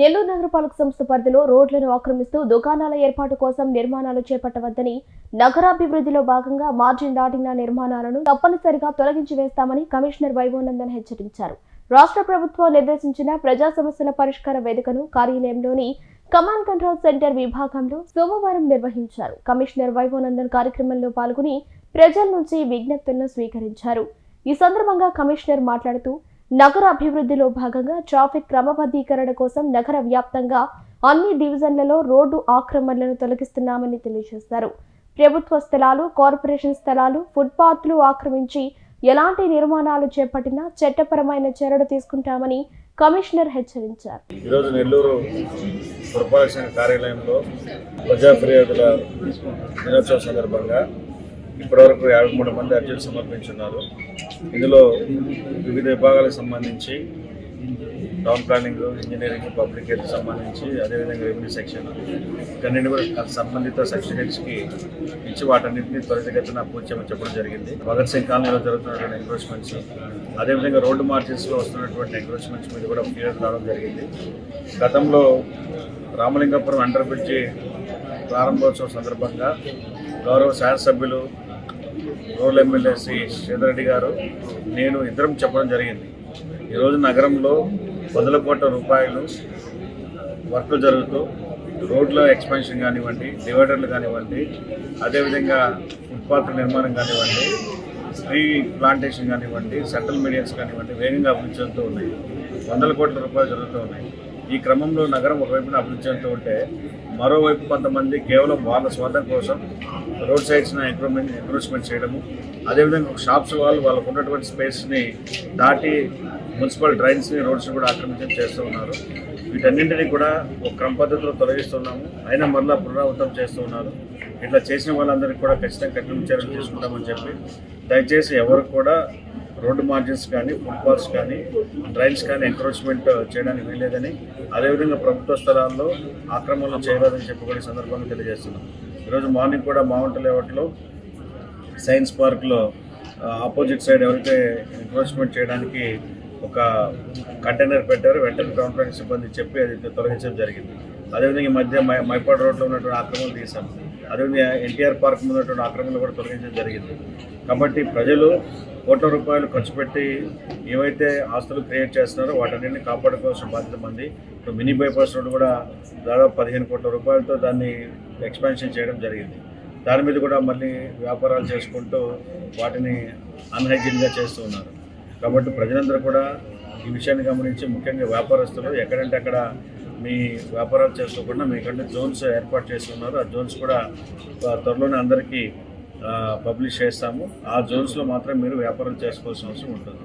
నెల్లూరు నగరపాలక సంస్థ పరిధిలో రోడ్లను ఆక్రమిస్తూ దుకాణాల ఏర్పాటు కోసం నిర్మాణాలు చేపట్టవద్దని నగరాభివృద్ధిలో భాగంగా మార్జిన్ దాటిన నిర్మాణాలను తప్పనిసరిగా తొలగించి వేస్తామని కమిషనర్ వైభవనందన్ హెచ్చరించారు. రాష్ట్ర ప్రభుత్వం నిర్దేశించిన ప్రజా సమస్యల పరిష్కార వేదికను కార్యాలయంలోని కమాండ్ కంట్రోల్ సెంటర్ విభాగంలో సోమవారం నిర్వహించారు. కమిషనర్ వైభవనందన్ కార్యక్రమంలో పాల్గొని ప్రజల నుంచి విజ్ఞప్తులను స్వీకరించారు. ఈ సందర్భంగా కమిషనర్ మాట్లాడుతూ నగర అభివృద్ధిలో భాగంగా ట్రాఫిక్ క్రమబద్ధీకరణ కోసం నగర వ్యాప్తంగా అన్ని డివిజన్లలో రోడ్డు ఆక్రమణలను తొలగిస్తున్నామని తెలియజేశారు. ప్రభుత్వ స్థలాలు కార్పొరేషన్ స్థలాలు ఫుట్పాత్లు ఆక్రమించి ఎలాంటి నిర్మాణాలు చేపట్టినా చట్టపరమైన చర్యలు తీసుకుంటామని కమిషనర్ హెచ్చరించారు. ఈరోజు నెల్లూరు కార్యాలయంలో ప్రజా ఫిర్యాదుల దినోత్సవం సందర్భంగా ఇప్పటివరకు యాభై మూడు మంది అర్జీలు సమర్పించున్నారు. ఇందులో వివిధ విభాగాలకు సంబంధించి town planning engineering public health సంబంధించి అదేవిధంగా రెవెన్యూ సెక్షన్ ఇవన్నీ కూడా సంబంధిత సెక్షన్ హెడ్స్కి ఇచ్చి వాటన్నింటినీ త్వరితగతిన పూర్తి చెప్పడం జరిగింది. భగత్ సింగ్ కాలనీలో జరుగుతున్నటువంటి ఎంక్రోచ్మెంట్స్ అదేవిధంగా రోడ్డు మార్చెస్లో వస్తున్నటువంటి ఎంక్రోచ్మెంట్స్ మీద కూడా క్లియర్ రావడం జరిగింది. గతంలో రామలింగపురం అండర్ బ్రిడ్జి ప్రారంభోత్సవం సందర్భంగా గౌరవ శాసనసభ్యులు రూరల్ ఎమ్మెల్యే శ్రీ శ్రీధరెడ్డి గారు నేను ఇద్దరం చెప్పడం జరిగింది. ఈరోజు నగరంలో వందల కోట్ల రూపాయలు వర్క్లు జరుగుతూ రోడ్ల ఎక్స్పాన్షన్ కానివ్వండి డివైడర్లు కానివ్వండి అదేవిధంగా ఫుట్పాత్ నిర్మాణం కానివ్వండి ట్రీ ప్లాంటేషన్ కానివ్వండి సెంట్రల్ మీడియన్స్ కానివ్వండి వేగంగా అభివృద్ధి చెందుతూ ఉన్నాయి. వందల కోట్ల రూపాయలు జరుగుతూ ఉన్నాయి. ఈ క్రమంలో నగరం ఒకవైపున అభివృద్ధి చెందుతూ ఉంటే మరోవైపు కొంతమంది కేవలం వాళ్ళ స్వార్థం కోసం రోడ్ సైడ్స్ని ఎంక్రోమెంట్ ఎంక్రోచ్మెంట్ చేయడము అదేవిధంగా షాప్స్ వాళ్ళు వాళ్ళకు ఉన్నటువంటి స్పేస్ని దాటి మున్సిపల్ డ్రైన్స్ని రోడ్స్ని కూడా ఆక్రమించడం చేస్తూ ఉన్నారు. వీటన్నింటినీ కూడా ఒక క్రమ పద్ధతిలో తొలగిస్తున్నాము. అయినా మరలా పునరావృతం చేస్తూ ఉన్నారు. ఇట్లా చేసిన వాళ్ళందరికీ కూడా ఖచ్చితంగా కఠిన చర్యలు తీసుకుంటామని చెప్పి దయచేసి ఎవరు కూడా రోడ్డు మార్జిన్స్ కానీ ఫుట్పాత్స్ కానీ డ్రైన్స్ కానీ ఎంక్రోచ్మెంట్ చేయడానికి వీల్లేదని అదేవిధంగా ప్రభుత్వ స్థలాల్లో ఆక్రమణలు చేయలేదని చెప్పుకునే సందర్భంగా తెలియజేస్తున్నాం. ఈరోజు మార్నింగ్ కూడా మావంట లేవట్లో సైన్స్ పార్క్లో ఆపోజిట్ సైడ్ ఎవరైతే ఎంక్రోచ్మెంట్ చేయడానికి ఒక కంటైనర్ పెట్టారు వెంటనే టౌన్ సిబ్బంది చెప్పి అది తొలగించడం జరిగింది. అదేవిధంగా ఈ మధ్య మై మైపాడు రోడ్లో ఉన్నటువంటి ఆక్రమణలు తీసాం అదేవిధంగా ఎన్టీఆర్ పార్క్ ఉన్నటువంటి ఆక్రమణలు కూడా తొలగించడం జరిగింది. కాబట్టి ప్రజలు కోట్ల రూపాయలు ఖర్చు పెట్టి ఏవైతే ఆస్తులు క్రియేట్ చేస్తున్నారో వాటన్నింటినీ కాపాడుకోవాల్సిన బాధ్యత మంది. ఇప్పుడు మినీ బైపాస్ రోడ్డు కూడా దాదాపు పదిహేను కోట్ల రూపాయలతో దాన్ని ఎక్స్పాన్షన్ చేయడం జరిగింది. దాని మీద కూడా మళ్ళీ వ్యాపారాలు చేసుకుంటూ వాటిని అన్హైజీన్గా చేస్తూ ఉన్నారు. కాబట్టి ప్రజలందరూ కూడా ఈ విషయాన్ని గమనించి ముఖ్యంగా వ్యాపారస్తులు ఎక్కడంటే అక్కడ మీ వ్యాపారాలు చేసుకోకుండా మీకంటే జోన్స్ ఏర్పాటు చేస్తున్నారు ఆ జోన్స్ కూడా త్వరలోనే అందరికీ పబ్లిష్ చేస్తాము. ఆ జోన్స్లో మాత్రం మీరు వ్యాపారం చేసుకోవాల్సిన అవసరం ఉంటుంది.